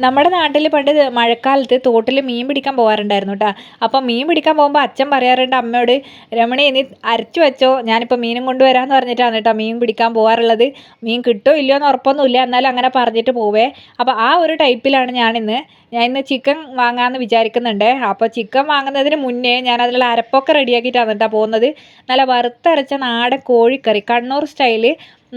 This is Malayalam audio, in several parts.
നമ്മുടെ നാട്ടിൽ പണ്ട് മഴക്കാലത്ത് തോട്ടിൽ മീൻ പിടിക്കാൻ പോകാറുണ്ടായിരുന്നു കേട്ടോ അപ്പം മീൻ പിടിക്കാൻ പോകുമ്പോൾ അച്ഛൻ പറയാറുണ്ട് അമ്മയോട് രമണി ഇനി അരച്ചു വെച്ചോ ഞാനിപ്പോൾ മീനും കൊണ്ടുവരാമെന്ന് പറഞ്ഞിട്ടാണ് കേട്ടോ മീൻ പിടിക്കാൻ പോകാറുള്ളത് മീൻ കിട്ടോ ഇല്ലയോ എന്ന് ഉറപ്പൊന്നുമില്ല എന്നാലും അങ്ങനെ പറഞ്ഞിട്ട് പോവേ. അപ്പോൾ ആ ഒരു ടൈപ്പിലാണ് ഞാനിന്ന് ഞാൻ ഇന്ന് ചിക്കൻ വാങ്ങാമെന്ന് വിചാരിക്കുന്നുണ്ട്. അപ്പോൾ ചിക്കൻ വാങ്ങുന്നതിന് മുന്നേ ഞാൻ അതിലുള്ള അരപ്പൊക്കെ റെഡിയാക്കിയിട്ടാണ് കേട്ടോ പോകുന്നത്. നല്ല വറുത്തരച്ച നാടൻ കോഴിക്കറി കണ്ണൂർ സ്റ്റൈൽ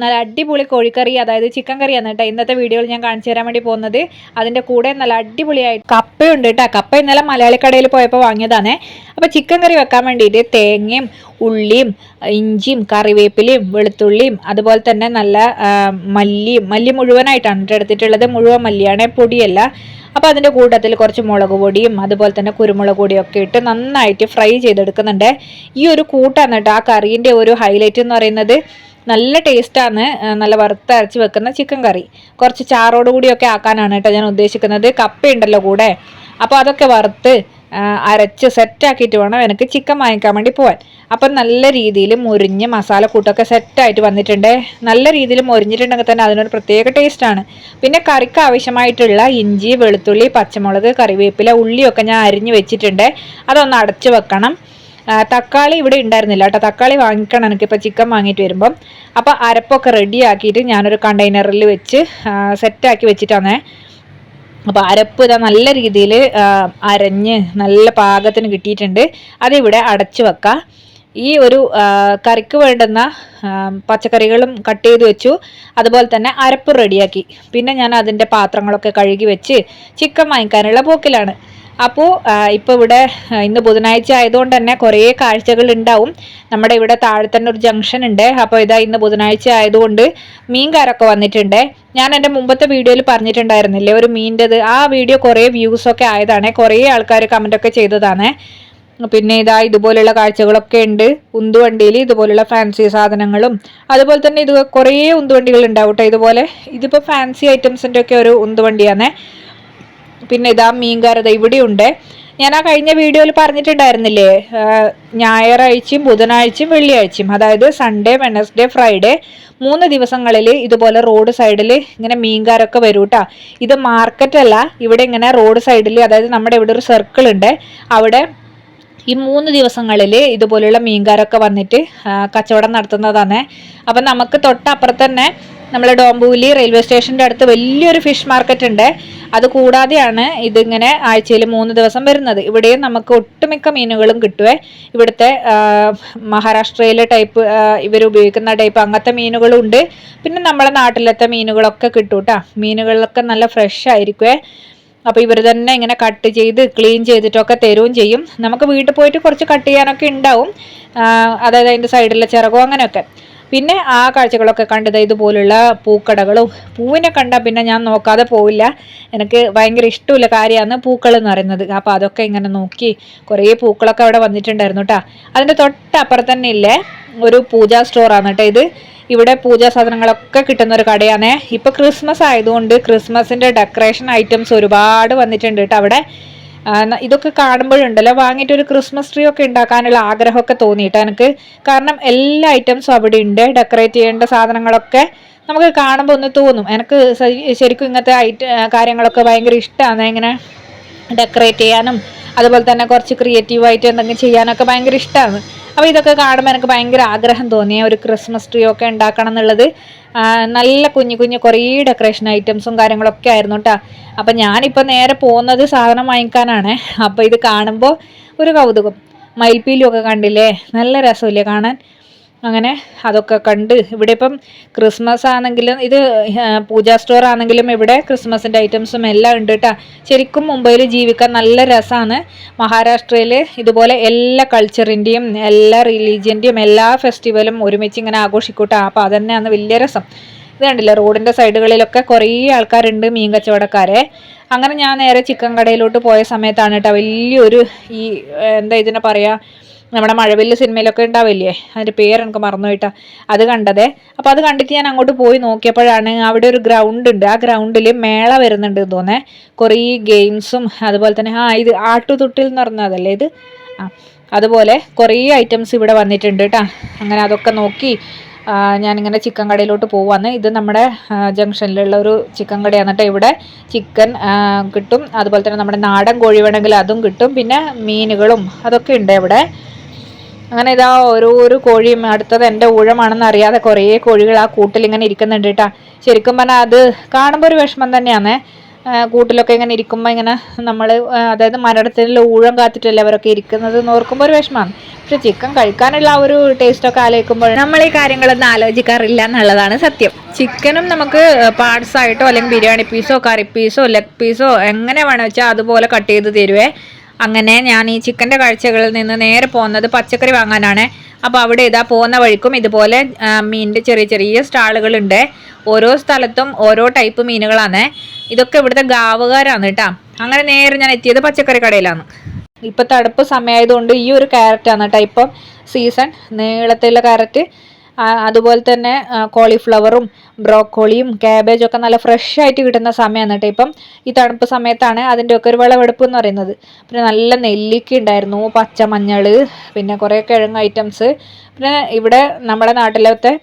നല്ല അടിപൊളി കോഴിക്കറി അതായത് ചിക്കൻ കറിയാണ് കേട്ടോ ഇന്നത്തെ വീഡിയോയിൽ ഞാൻ കാണിച്ചു തരാൻ വേണ്ടി പോകുന്നത്. അതിന്റെ കൂടെ നല്ല അടിപൊളിയായിട്ട് കപ്പയുണ്ട് കേട്ടോ. കപ്പ ഇന്നലെ മലയാളിക്കടയിൽ പോയപ്പോൾ വാങ്ങിയതാണ്. അപ്പോൾ ചിക്കൻ കറി വെക്കാൻ വേണ്ടിയിട്ട് തേങ്ങയും ഉള്ളിയും ഇഞ്ചിയും കറിവേപ്പിലയും വെളുത്തുള്ളിയും അതുപോലെ തന്നെ നല്ല മല്ലിയും മല്ലി മുഴുവനായിട്ടാണ് എടുത്തിട്ടുള്ളത്. മുഴുവൻ മല്ലിയാണ് പൊടിയല്ല. അപ്പോൾ അതിന്റെ കൂട്ടത്തിൽ കുറച്ച് മുളക് പൊടിയും അതുപോലെ തന്നെ കുരുമുളക് പൊടിയും ഒക്കെ ഇട്ട് നന്നായിട്ട് ഫ്രൈ ചെയ്തെടുക്കുന്നുണ്ട്. ഈ ഒരു കൂട്ടാണ് കേട്ടോ ആ കറീന്റെ ഒരു ഹൈലൈറ്റ് എന്ന് പറയുന്നത്. നല്ല ടേസ്റ്റാണ് നല്ല വറുത്ത് വറുത്തരച്ച് വെക്കുന്ന ചിക്കൻ കറി കുറച്ച് ചാറോട് കൂടിയൊക്കെ ആക്കാനാണ് കേട്ടോ ഞാൻ ഉദ്ദേശിക്കുന്നത്. കപ്പയുണ്ടല്ലോ കൂടെ. അപ്പോൾ അതൊക്കെ വറുത്ത് അരച്ച് സെറ്റാക്കിയിട്ട് വേണം എനിക്ക് ചിക്കൻ വാങ്ങിക്കാൻ വേണ്ടി പോവാൻ. അപ്പം നല്ല രീതിയിൽ മുരിഞ്ഞ് മസാലക്കൂട്ടൊക്കെ സെറ്റായിട്ട് വന്നിട്ടുണ്ട്. നല്ല രീതിയിൽ മുരിഞ്ഞിട്ടുണ്ടെങ്കിൽ തന്നെ അതിനൊരു പ്രത്യേക ടേസ്റ്റാണ് പിന്നെ കറിക്ക് ആവശ്യമായിട്ടുള്ള ഇഞ്ചി വെളുത്തുള്ളി പച്ചമുളക് കറിവേപ്പില ഉള്ളിയൊക്കെ ഞാൻ അരിഞ്ഞ് വെച്ചിട്ടുണ്ട്. അതൊന്ന് അടച്ച് വെക്കണം. തക്കാളി ഇവിടെ ഉണ്ടായിരുന്നില്ല കേട്ടോ. തക്കാളി വാങ്ങിക്കണം എനിക്കിപ്പോൾ ചിക്കൻ വാങ്ങിയിട്ട് വരുമ്പം. അപ്പോൾ അരപ്പൊക്കെ റെഡി ആക്കിയിട്ട് ഞാനൊരു കണ്ടെയ്നറിൽ വെച്ച് സെറ്റാക്കി വെച്ചിട്ടാണ് അപ്പോൾ അരപ്പ് ഇതാ നല്ല രീതിയിൽ അരഞ്ഞ് നല്ല പാകത്തിന് കിട്ടിയിട്ടുണ്ട്. അതിവിടെ അടച്ചു വെക്കാം. ഈ ഒരു കറിക്ക് വേണ്ടുന്ന പച്ചക്കറികളും കട്ട് ചെയ്ത് വെച്ചു. അതുപോലെ തന്നെ അരപ്പ് റെഡിയാക്കി പിന്നെ ഞാൻ അതിന്റെ പാത്രങ്ങളൊക്കെ കഴുകി വെച്ച് ചിക്കൻ വാങ്ങിക്കാനുള്ള പോക്കിലാണ്. അപ്പോൾ ഇപ്പോൾ ഇവിടെ ഇന്ന് ബുധനാഴ്ച ആയതുകൊണ്ട് തന്നെ കുറേ കാഴ്ചകൾ ഉണ്ടാവും. നമ്മുടെ ഇവിടെ താഴെ തന്നെ ഒരു ജംഗ്ഷൻ ഉണ്ട്. അപ്പോൾ ഇതാ ഇന്ന് ബുധനാഴ്ച ആയതുകൊണ്ട് മീൻകാരൊക്കെ വന്നിട്ടുണ്ട്. ഞാൻ എന്റെ മുമ്പത്തെ വീഡിയോയിൽ പറഞ്ഞിട്ടുണ്ടായിരുന്നില്ലേ ഒരു മീന്റെത്. ആ വീഡിയോ കുറേ വ്യൂസൊക്കെ ആയതാണ്. കുറേ ആൾക്കാർ കമന്റൊക്കെ ചെയ്തതാണ്. പിന്നെ ഇതാ ഇതുപോലുള്ള കാഴ്ചകളൊക്കെ ഉണ്ട്. ഉന്തുവണ്ടിയിൽ ഇതുപോലുള്ള ഫാൻസി സാധനങ്ങളും. അതുപോലെ തന്നെ ഇത് കുറേ ഉന്തുവണ്ടികൾ ഉണ്ടാവും കേട്ടോ. ഇതുപോലെ ഇതിപ്പോൾ ഫാൻസി ഐറ്റംസിന്റെ ഒക്കെ ഒരു ഉന്തുവണ്ടിയാണ് പിന്നെ ഇതാ മീൻകാരത ഇവിടെയുണ്ട്. ഞാൻ ആ കഴിഞ്ഞ വീഡിയോയിൽ പറഞ്ഞിട്ടുണ്ടായിരുന്നില്ലേ? ഞായറാഴ്ചയും ബുധനാഴ്ചയും വെള്ളിയാഴ്ചയും അതായത് സൺഡേ വെനസ്ഡേ ഫ്രൈഡേ മൂന്ന് ദിവസങ്ങളിൽ ഇതുപോലെ റോഡ് സൈഡിൽ ഇങ്ങനെ മീൻകാരൊക്കെ വരും കേട്ടോ ഇത് മാർക്കറ്റല്ല ഇവിടെ ഇങ്ങനെ റോഡ് സൈഡിൽ അതായത് നമ്മുടെ ഇവിടെ ഒരു സർക്കിൾ ഉണ്ട്. അവിടെ ഈ മൂന്ന് ദിവസങ്ങളിൽ ഇതുപോലെയുള്ള മീൻകാരൊക്കെ വന്നിട്ട് കച്ചവടം നടത്തുന്നതാണ്. അപ്പം നമുക്ക് തൊട്ടപ്പുറത്തന്നെ നമ്മളെ ഡോംബൂലി റെയിൽവേ സ്റ്റേഷന്റെ അടുത്ത് വലിയൊരു ഫിഷ് മാർക്കറ്റ് ഉണ്ട്. അത് കൂടാതെയാണ് ഇതിങ്ങനെ ആഴ്ചയിൽ മൂന്ന് ദിവസം വരുന്നത്. ഇവിടെയും നമുക്ക് ഒട്ടുമിക്ക മീനുകളും കിട്ടുവേ. ഇവിടുത്തെ മഹാരാഷ്ട്രയിലെ ടൈപ്പ് ഇവർ ഉപയോഗിക്കുന്ന ടൈപ്പ് അങ്ങനത്തെ മീനുകളും ഉണ്ട് പിന്നെ നമ്മുടെ നാട്ടിലത്തെ മീനുകളൊക്കെ കിട്ടും കേട്ടോ മീനുകളൊക്കെ നല്ല ഫ്രഷ് ആയിരിക്കുവേ. അപ്പോൾ ഇവർ തന്നെ ഇങ്ങനെ കട്ട് ചെയ്ത് ക്ലീൻ ചെയ്തിട്ടൊക്കെ തരുകയും ചെയ്യും. നമുക്ക് വീട്ടിൽ പോയിട്ട് കുറച്ച് കട്ട് ചെയ്യാനൊക്കെ ഉണ്ടാവും. അതായത് അതിന്റെ സൈഡിലെ ചിറകോ അങ്ങനെയൊക്കെ. പിന്നെ ആ കാഴ്ചകളൊക്കെ കണ്ടത് ഇതുപോലുള്ള പൂക്കടകളും. പൂവിനെ കണ്ടാൽ പിന്നെ ഞാൻ നോക്കാതെ പോവില്ല. എനിക്ക് ഭയങ്കര ഇഷ്ടമുള്ള കാര്യമാണ് പൂക്കൾ എന്ന് പറയുന്നത്. അപ്പോൾ അതൊക്കെ ഇങ്ങനെ നോക്കി കുറേ പൂക്കളൊക്കെ അവിടെ വന്നിട്ടുണ്ടായിരുന്നു കേട്ടോ അതിന്റെ തൊട്ടപ്പുറത്ത് തന്നെ ഇല്ലേ ഒരു പൂജാ സ്റ്റോറാണ് കേട്ടോ ഇത്. ഇവിടെ പൂജാ സാധനങ്ങളൊക്കെ കിട്ടുന്ന ഒരു കടയാണ്. ഇപ്പോൾ ക്രിസ്മസ് ആയതുകൊണ്ട് ക്രിസ്മസിന്റെ ഡെക്കറേഷൻ ഐറ്റംസ് ഒരുപാട് വന്നിട്ടുണ്ട് കേട്ടോ അവിടെ. ഇതൊക്കെ കാണുമ്പോഴുണ്ടല്ലോ. വാങ്ങിയിട്ട് ഒരു ക്രിസ്മസ് ട്രീ ഒക്കെ ഉണ്ടാക്കാനുള്ള ആഗ്രഹമൊക്കെ തോന്നിയിട്ട് എനിക്ക്. കാരണം എല്ലാ ഐറ്റംസും അവിടെ ഉണ്ട് ഡെക്കറേറ്റ് ചെയ്യേണ്ട സാധനങ്ങളൊക്കെ നമുക്ക് കാണുമ്പോൾ ഒന്ന് തോന്നും. എനിക്ക് ശരിക്കും ഇങ്ങനത്തെ ഐറ്റ കാര്യങ്ങളൊക്കെ ഭയങ്കര ഇഷ്ടമാണ് ഇങ്ങനെ ഡെക്കറേറ്റ് ചെയ്യാനും അതുപോലെ തന്നെ കുറച്ച് ക്രിയേറ്റീവായിട്ട് എന്തെങ്കിലും ചെയ്യാനൊക്കെ ഭയങ്കര ഇഷ്ടമാണ് അപ്പോൾ ഇതൊക്കെ കാണുമ്പോൾ എനിക്ക് ഭയങ്കര ആഗ്രഹം തോന്നിയ ഒരു ക്രിസ്മസ് ട്രീ ഒക്കെ ഉണ്ടാക്കണം എന്നുള്ളത്. നല്ല കുഞ്ഞു കുഞ്ഞു കുറേ ഡെക്കറേഷൻ ഐറ്റംസും കാര്യങ്ങളൊക്കെ ആയിരുന്നു കേട്ടോ അപ്പം ഞാനിപ്പോൾ നേരെ പോകുന്നത് സാധനം വാങ്ങിക്കാനാണ്. അപ്പോൾ ഇത് കാണുമ്പോൾ ഒരു കൗതുകം. മയിൽപ്പീലും ഒക്കെ കണ്ടില്ലേ? നല്ല രസമില്ലേ കാണാൻ? അങ്ങനെ അതൊക്കെ കണ്ട് ഇവിടെ ഇപ്പം ക്രിസ്മസ് ആണെങ്കിലും ഇത് പൂജാ സ്റ്റോർ ആണെങ്കിലും ഇവിടെ ക്രിസ്മസിന്റെ ഐറ്റംസും എല്ലാം ഉണ്ട് കേട്ടോ ശരിക്കും മുംബൈയിൽ ജീവിക്കാൻ നല്ല രസമാണ് മഹാരാഷ്ട്രയിൽ ഇതുപോലെ എല്ലാ കൾച്ചറിന്റെയും എല്ലാ റിലീജിയന്റെയും എല്ലാ ഫെസ്റ്റിവലും ഒരുമിച്ച് ഇങ്ങനെ ആഘോഷിക്കൂട്ടാ. അപ്പോൾ അതന്നെയാണ് വലിയ രസം. ഇത് കണ്ടില്ല റോഡിന്റെ സൈഡുകളിലൊക്കെ കുറേ ആൾക്കാരുണ്ട് മീൻ കച്ചവടക്കാരെ. അങ്ങനെ ഞാൻ നേരെ ചിക്കൻ കടയിലോട്ട് പോയ സമയത്താണ് കേട്ടോ വലിയൊരു ഈ എന്താ ഇതിനെ പറയുക നമ്മുടെ മഴവില്ല് സിനിമയിലൊക്കെ ഉണ്ടാവില്ലേ? അതിന്റെ പേര് എനിക്ക് മറന്നുപോയിട്ടാ അത് കണ്ടതേ. അപ്പോൾ അത് കണ്ടിട്ട് ഞാൻ അങ്ങോട്ട് പോയി നോക്കിയപ്പോഴാണ് അവിടെ ഒരു ഗ്രൗണ്ട് ഉണ്ട്. ആ ഗ്രൗണ്ടിൽ മേള വരുന്നുണ്ട് തോന്നേ. കുറേ ഗെയിംസും അതുപോലെ തന്നെ ആ ഇത് ആട്ടുതൊട്ടിൽ എന്ന് പറഞ്ഞതല്ലേ ഇത്? ആ അതുപോലെ കുറേ ഐറ്റംസ് ഇവിടെ വന്നിട്ടുണ്ട് കേട്ടോ അങ്ങനെ അതൊക്കെ നോക്കി ഞാനിങ്ങനെ ചിക്കൻ കടയിലോട്ട് പോവാന്ന്. ഇത് നമ്മുടെ ജംഗ്ഷനിലുള്ള ഒരു ചിക്കൻ കടയാണ് കേട്ടോ ഇവിടെ. ചിക്കൻ കിട്ടും. അതുപോലെ തന്നെ നമ്മുടെ നാടൻ കോഴി വേണമെങ്കിൽ അതും കിട്ടും. പിന്നെ മീനുകളും അതൊക്കെ ഉണ്ട് ഇവിടെ അങ്ങനെ ഇതാ ഓരോ ഒരു കോഴിയും അടുത്തത് എന്റെ ഊഴമാണെന്ന് അറിയാതെ കുറേ കോഴികൾ ആ കൂട്ടിൽ ഇങ്ങനെ ഇരിക്കുന്നുണ്ട് കേട്ടാ. ശരിക്കും പറഞ്ഞാൽ അത് കാണുമ്പോൾ ഒരു വിഷമം തന്നെയാണ് കൂട്ടിലൊക്കെ ഇങ്ങനെ ഇരിക്കുമ്പോൾ ഇങ്ങനെ നമ്മൾ അതായത് മരണത്തിൽ ഊഴം കാത്തിട്ടല്ലേ അവരൊക്കെ ഇരിക്കുന്നത് എന്ന് ഓർക്കുമ്പോൾ ഒരു വിഷമമാണ്. പക്ഷെ ചിക്കൻ കഴിക്കാനുള്ള ആ ഒരു ടേസ്റ്റൊക്കെ ആലോചിക്കുമ്പോൾ നമ്മൾ ഈ കാര്യങ്ങളൊന്നും ആലോചിക്കാറില്ല എന്നുള്ളതാണ് സത്യം. ചിക്കനും നമുക്ക് പാർട്സ് ആയിട്ടോ അല്ലെങ്കിൽ ബിരിയാണി പീസോ കറി പീസോ ലെഗ് പീസോ എങ്ങനെ വേണമെന്ന് വെച്ചാൽ അതുപോലെ കട്ട് ചെയ്ത് തരുവേ. അങ്ങനെ ഞാൻ ഈ ചിക്കന്റെ കാഴ്ചകളിൽ നിന്ന് നേരെ പോകുന്നത് പച്ചക്കറി വാങ്ങാനാണ്. അപ്പോൾ അവിടെ ഇതാ പോകുന്ന വഴിക്കും ഇതുപോലെ മീനിന്റെ ചെറിയ ചെറിയ സ്റ്റാളുകളുണ്ട്. ഓരോ സ്ഥലത്തും ഓരോ ടൈപ്പ് മീനുകളാണ്. ഇതൊക്കെ ഇവിടുത്തെ ഗാവുകാരാണ് കേട്ടോ. അങ്ങനെ നേരെ ഞാൻ എത്തിയത് പച്ചക്കറി കടയിലാണ്. ഇപ്പം തണുപ്പ് സമയമായതുകൊണ്ട് ഈ ഒരു ക്യാരറ്റാണ് കേട്ടോ ഇപ്പം സീസൺ നീളത്തിലുള്ള ക്യാരറ്റ് അതുപോലെ തന്നെ കോളിഫ്ലവറും ബ്രോക്കോളിയും ക്യാബേജും ഒക്കെ നല്ല ഫ്രഷ് ആയിട്ട് കിട്ടുന്ന സമയമാണ് കേട്ടോ. ഇപ്പം ഈ തണുപ്പ് സമയത്താണ് അതിന്റെ ഒക്കെ ഒരു വിളവെടുപ്പ് എന്ന് പറയുന്നത്. പിന്നെ നല്ല നെല്ലിക്ക ഉണ്ടായിരുന്നു പച്ചമഞ്ഞൾ പിന്നെ കുറേ കിഴങ്ങ് ഐറ്റംസ് പിന്നെ ഇവിടെ നമ്മുടെ നാട്ടിലത്തെ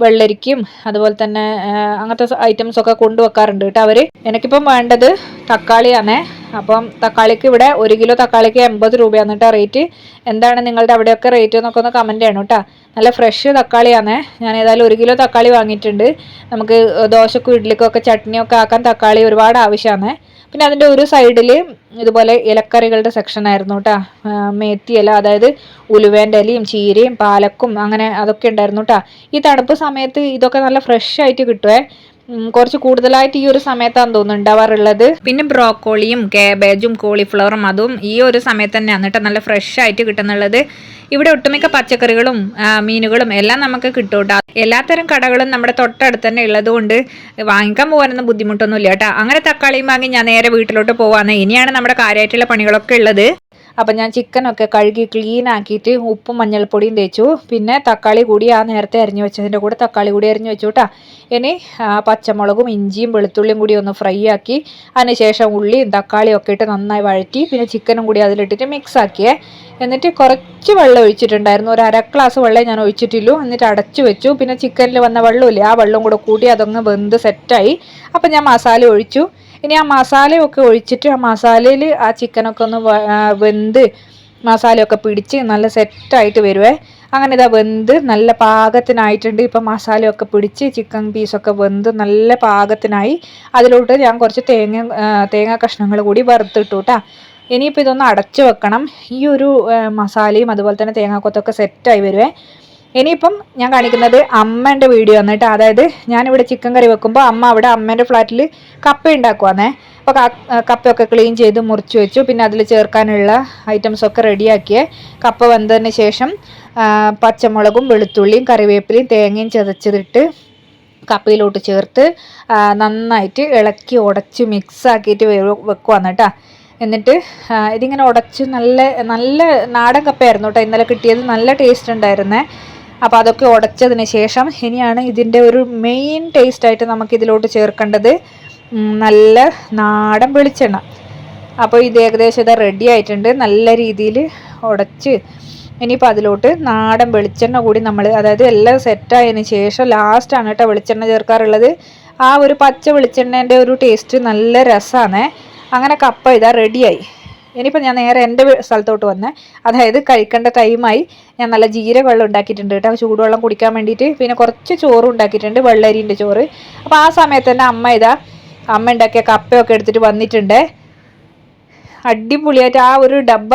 വെള്ളരിക്കും അതുപോലെ തന്നെ അങ്ങനത്തെ ഐറ്റംസ് ഒക്കെ കൊണ്ടുവെക്കാറുണ്ട് കേട്ടോ അവർ എനിക്കിപ്പം വേണ്ടത് തക്കാളിയാണേ. അപ്പം തക്കാളിക്ക് ഇവിടെ ഒരു കിലോ തക്കാളിക്ക് എൺപത് രൂപയാണ് കേട്ടോ റേറ്റ്. എന്താണ് നിങ്ങളുടെ അവിടെയൊക്കെ റേറ്റ് എന്നൊക്കെ ഒന്ന് കമന്റ് ചെയ്യണം കേട്ടോ. നല്ല ഫ്രഷ് തക്കാളിയാണേ ഞാൻ ഏതായാലും ഒരു കിലോ തക്കാളി വാങ്ങിയിട്ടുണ്ട്. നമുക്ക് ദോശക്കും ഇഡ്ഡലിക്കും ഒക്കെ ചട്നിയൊക്കെ ആക്കാൻ തക്കാളി ഒരുപാട് ആവശ്യമാണ് പിന്നെ അതിന്റെ ഒരു സൈഡിൽ ഇതുപോലെ ഇലക്കറികളുടെ സെക്ഷൻ ആയിരുന്നു കേട്ടോ. മേത്തി അതായത് ഉലുവേന്റെ ഇലയും ചീരയും പാലക്കും അങ്ങനെ അതൊക്കെ ഉണ്ടായിരുന്നു കേട്ടോ. ഈ തണുപ്പ് സമയത്ത് ഇതൊക്കെ നല്ല ഫ്രഷ് ആയിട്ട് കിട്ടുവേ. ഉം, കുറച്ച് കൂടുതലായിട്ട് ഈ ഒരു സമയത്താണ് തോന്നുന്നു ഉണ്ടാവാറുള്ളത്. പിന്നെ ബ്രോക്കോളിയും കാബേജും കോളിഫ്ലവറും അതും ഈ ഒരു സമയത്ത് തന്നെയാണ് കേട്ടോ നല്ല ഫ്രഷ് ആയിട്ട് കിട്ടുന്നുള്ളത്. ഇവിടെ ഒട്ടുമിക്ക പച്ചക്കറികളും മീനുകളും എല്ലാം നമുക്ക് കിട്ടും കേട്ടോ. എല്ലാത്തരം കടകളും നമ്മുടെ തൊട്ടടുത്ത് തന്നെ ഉള്ളത് കൊണ്ട് വാങ്ങിക്കാൻ പോകാനൊന്നും ബുദ്ധിമുട്ടൊന്നുമില്ല കേട്ടോ. അങ്ങനെ തക്കാളിയും വാങ്ങി ഞാൻ നേരെ വീട്ടിലോട്ട് പോവാന്ന് ഇനിയാണ് നമ്മുടെ കാര്യമായിട്ടുള്ള പണികളൊക്കെ ഉള്ളത്. അപ്പം ഞാൻ ചിക്കനൊക്കെ കഴുകി ക്ലീൻ ആക്കിയിട്ട് ഉപ്പും മഞ്ഞൾപ്പൊടിയും തേച്ചു. പിന്നെ തക്കാളി കൂടി ആ നേരത്തെ അരിഞ്ഞു വെച്ചതിന്റെ കൂടെ തക്കാളി കൂടി അരിഞ്ഞു വെച്ചു കേട്ടോ ഇനി പച്ചമുളകും ഇഞ്ചിയും വെളുത്തുള്ളിയും കൂടി ഒന്ന് ഫ്രൈ ആക്കി അതിനുശേഷം ഉള്ളിയും തക്കാളിയും ഒക്കെ ഇട്ട് നന്നായി വഴറ്റി പിന്നെ ചിക്കനും കൂടി അതിലിട്ടിട്ട് മിക്സ് ആക്കിയേ. എന്നിട്ട് കുറച്ച് വെള്ളം ഒഴിച്ചിട്ടുണ്ടായിരുന്നു. ഒരു അര ഗ്ലാസ് വെള്ളം ഞാൻ ഒഴിച്ചിട്ടില്ലു. എന്നിട്ട് അടച്ചു വെച്ചു. പിന്നെ ചിക്കനിൽ വന്ന വെള്ളമില്ലേ ആ വെള്ളം കൂടെ കൂടി അതൊന്ന് വെന്ത് സെറ്റായി അപ്പം ഞാൻ മസാല ഒഴിച്ചു. ഇനി ആ മസാലയൊക്കെ ഒഴിച്ചിട്ട് ആ മസാലയിൽ ആ ചിക്കനൊക്കെ ഒന്ന് വെന്ത് മസാലയൊക്കെ പിടിച്ച് നല്ല സെറ്റായിട്ട് വരുവേ. അങ്ങനെ ഇതാ വെന്ത് നല്ല പാകത്തിനായിട്ടുണ്ട്. ഇപ്പം മസാലയൊക്കെ പിടിച്ച് ചിക്കൻ പീസൊക്കെ വെന്ത് നല്ല പാകത്തിനായി. അതിലോട്ട് ഞാൻ കുറച്ച് തേങ്ങ തേങ്ങ കഷ്ണങ്ങൾ കൂടി വറുത്തിട്ടു കേട്ടോ ഇനിയിപ്പോൾ ഇതൊന്ന് അടച്ചു വെക്കണം. ഈ ഒരു മസാലയും അതുപോലെ തന്നെ തേങ്ങാക്കൊത്തൊക്കെ സെറ്റായി വരുവേ. ഇനിയിപ്പം ഞാൻ കാണിക്കുന്നത് അമ്മേന്റെ വീഡിയോ കേട്ടോ. അതായത് ഞാനിവിടെ ചിക്കൻ കറി വെക്കുമ്പോൾ അമ്മ അവിടെ അമ്മേന്റെ ഫ്ലാറ്റിൽ കപ്പ ഉണ്ടാക്കുവാന്നേ അപ്പോൾ കപ്പയൊക്കെ ക്ലീൻ ചെയ്ത് മുറിച്ച് വെച്ചു. പിന്നെ അതിൽ ചേർക്കാനുള്ള ഐറ്റംസ് ഒക്കെ റെഡിയാക്കിയേ കപ്പ വെന്തതിന് ശേഷം പച്ചമുളകും വെളുത്തുള്ളിയും കറിവേപ്പിലയും തേങ്ങയും ചതച്ചതിട്ട് കപ്പയിലോട്ട് ചേർത്ത് നന്നായിട്ട് ഇളക്കി ഉടച്ച് മിക്സ് ആക്കിയിട്ട് വെക്കുവാന്ന് കേട്ടോ. എന്നിട്ട് ഇതിങ്ങനെ ഉടച്ച് നല്ല നല്ല നാടൻ കപ്പയായിരുന്നു കേട്ടോ. ഇന്നലെ കിട്ടിയത് നല്ല ടേസ്റ്റ് ഉണ്ടായിരുന്നേ. അപ്പോൾ അതൊക്കെ ഉടച്ചതിന് ശേഷം ഇനിയാണ് ഇതിന്റെ ഒരു മെയിൻ ടേസ്റ്റായിട്ട് നമുക്ക് ഇതിലോട്ട് ചേർക്കേണ്ടത് നല്ല നാടൻ വെളിച്ചെണ്ണ. അപ്പോൾ ഇത് ഏകദേശം ഇത് റെഡി ആയിട്ടുണ്ട്. നല്ല രീതിയിൽ ഉടച്ച് ഇനിയിപ്പോൾ അതിലോട്ട് നാടൻ വെളിച്ചെണ്ണ കൂടി നമ്മൾ അതായത് എല്ലാം സെറ്റായതിന് ശേഷം ലാസ്റ്റാണ് കേട്ടോ വെളിച്ചെണ്ണ ചേർക്കാറുള്ളത്. ആ ഒരു പച്ച വെളിച്ചെണ്ണേന്റെ ഒരു ടേസ്റ്റ് നല്ല രസമാണ് അങ്ങനെ കപ്പ ഇതാ റെഡിയായി ഇനിയിപ്പോൾ ഞാൻ നേരെ എന്റെ സ്ഥലത്തോട്ട് വന്നേ. അതായത് കഴിക്കേണ്ട ടൈമായി ഞാൻ നല്ല ജീരക വെള്ളം ഉണ്ടാക്കിയിട്ടുണ്ട് കേട്ടോ. ചൂടുവെള്ളം കുടിക്കാൻ വേണ്ടിയിട്ട്. പിന്നെ കുറച്ച് ചോറ് ഉണ്ടാക്കിയിട്ടുണ്ട്. വെള്ളരിന്റെ ചോറ്. അപ്പോൾ ആ സമയത്ത് തന്നെ അമ്മ ഇതാ അമ്മ ഉണ്ടാക്കിയ കപ്പയൊക്കെ എടുത്തിട്ട് വന്നിട്ടുണ്ട്. അടിപൊളിയായിട്ട് ആ ഒരു ഡബ്ബ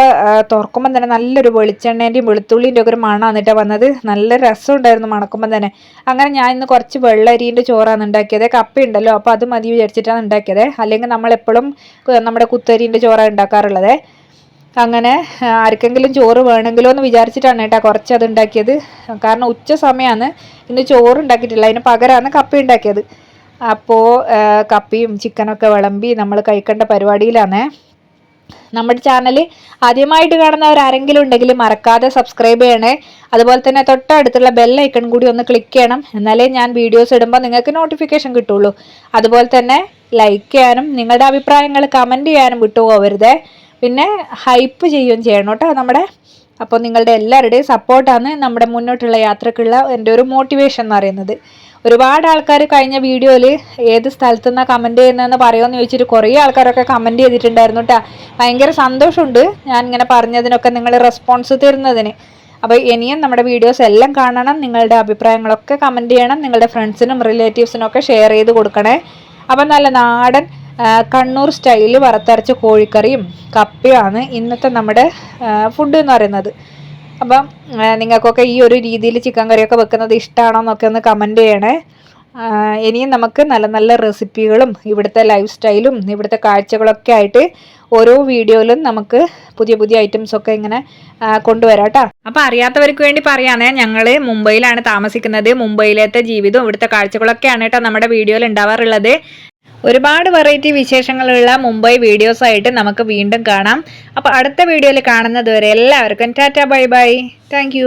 തുറക്കുമ്പം തന്നെ നല്ലൊരു വെളിച്ചെണ്ണേന്റെയും വെളുത്തുള്ളിന്റെ ഒക്കെ ഒരു മണമാണ് കേട്ടോ വന്നത്. നല്ല രസമുണ്ടായിരുന്നു മണക്കുമ്പം തന്നെ. അങ്ങനെ ഞാൻ ഇന്ന് കുറച്ച് വെള്ളരീന്റെ ചോറാണ് ഉണ്ടാക്കിയത്. കപ്പ ഉണ്ടല്ലോ അപ്പോൾ അത് മതി വിചാരിച്ചിട്ടാണ് ഉണ്ടാക്കിയത്. അല്ലെങ്കിൽ നമ്മളെപ്പോഴും നമ്മുടെ കുത്തരീന്റെ ചോറാണ് ഉണ്ടാക്കാറുള്ളത്. അങ്ങനെ ആർക്കെങ്കിലും ചോറ് വേണമെങ്കിലോ എന്ന് വിചാരിച്ചിട്ടാണ് കേട്ടോ കുറച്ച് അത് ഉണ്ടാക്കിയത്. കാരണം ഉച്ച സമയമാണ്. ഇന്ന് ചോറ് ഉണ്ടാക്കിയിട്ടില്ല. അതിന് പകരമാണ് കപ്പ ഉണ്ടാക്കിയത്. അപ്പോൾ കപ്പയും ചിക്കനൊക്കെ വിളമ്പി നമ്മൾ കഴിക്കേണ്ട പരിപാടിയിലാണേ. നമ്മുടെ ചാനൽ ആദ്യമായിട്ട് കാണുന്നവർ ആരെങ്കിലും ഉണ്ടെങ്കിൽ മറക്കാതെ സബ്സ്ക്രൈബ് ചെയ്യണേ. അതുപോലെ തന്നെ തൊട്ടടുത്തുള്ള ബെൽ ഐക്കൺ കൂടി ഒന്ന് ക്ലിക്ക് ചെയ്യണം. എന്നാലേ ഞാൻ വീഡിയോസ് ഇടുമ്പോൾ നിങ്ങൾക്ക് നോട്ടിഫിക്കേഷൻ കിട്ടുള്ളൂ. അതുപോലെ തന്നെ ലൈക്ക് ചെയ്യാനും നിങ്ങളുടെ അഭിപ്രായങ്ങൾ കമന്റ് ചെയ്യാനും വിട്ടുപോകരുതേ. പിന്നെ ഹൈപ്പ് ചെയ്യുകയും ചെയ്യണം കേട്ടോ നമ്മുടെ അപ്പോൾ നിങ്ങളുടെ എല്ലാവരുടെയും സപ്പോർട്ടാണ് നമ്മുടെ മുന്നോട്ടുള്ള യാത്രക്കുള്ള എന്റെ ഒരു മോട്ടിവേഷൻ എന്ന് പറയുന്നത്. ഒരുപാട് ആൾക്കാർ കഴിഞ്ഞ വീഡിയോയിൽ ഏത് സ്ഥലത്തു നിന്നാണ് കമന്റ് ചെയ്യുന്നതെന്ന് പറയുമെന്ന് ചോദിച്ചിട്ട് കുറേ ആൾക്കാരൊക്കെ കമന്റ് ചെയ്തിട്ടുണ്ടായിരുന്നു കേട്ടോ ഭയങ്കര സന്തോഷമുണ്ട് ഞാൻ ഇങ്ങനെ പറഞ്ഞതിനൊക്കെ നിങ്ങൾ റെസ്പോൺസ് തരുന്നതിന്. അപ്പോൾ ഇനിയും നമ്മുടെ വീഡിയോസ് എല്ലാം കാണണം നിങ്ങളുടെ അഭിപ്രായങ്ങളൊക്കെ കമന്റ് ചെയ്യണം നിങ്ങളുടെ ഫ്രണ്ട്സിനും റിലേറ്റീവ്സിനും ഒക്കെ ഷെയർ ചെയ്ത് കൊടുക്കണേ. അപ്പം നല്ല നാടൻ കണ്ണൂർ സ്റ്റൈലിൽ വറുത്തരച്ച കോഴിക്കറിയും കപ്പയുമാണ് ഇന്നത്തെ നമ്മുടെ ഫുഡ് എന്ന് പറയുന്നത്. അപ്പം നിങ്ങൾക്കൊക്കെ ഈ ഒരു രീതിയിൽ ചിക്കൻ കറിയൊക്കെ വെക്കുന്നത് ഇഷ്ടമാണോ എന്നൊക്കെ ഒന്ന് കമന്റ് ചെയ്യണേ. ഇനിയും നമുക്ക് നല്ല നല്ല റെസിപ്പികളും ഇവിടുത്തെ ലൈഫ് സ്റ്റൈലും ഇവിടുത്തെ കാഴ്ചകളൊക്കെ ആയിട്ട് ഓരോ വീഡിയോയിലും നമുക്ക് പുതിയ പുതിയ ഐറ്റംസ് ഒക്കെ ഇങ്ങനെ കൊണ്ടുവരാം കേട്ടോ. അപ്പം അറിയാത്തവർക്ക് വേണ്ടി പറയാനേ ഞങ്ങൾ മുംബൈയിലാണ് താമസിക്കുന്നത്. മുംബൈയിലത്തെ ജീവിതവും ഇവിടുത്തെ കാഴ്ചകളൊക്കെയാണ് കേട്ടോ നമ്മുടെ വീഡിയോയിൽ ഉണ്ടാവാറുള്ളത്. ഒരുപാട് വെറൈറ്റി വിശേഷങ്ങളുള്ള മുംബൈ വീഡിയോസ് ആയിട്ട് നമുക്ക് വീണ്ടും കാണാം. അപ്പോൾ അടുത്ത വീഡിയോയിൽ കാണുന്നത് വരെ എല്ലാവർക്കും ടാറ്റ ബൈ ബൈ. താങ്ക്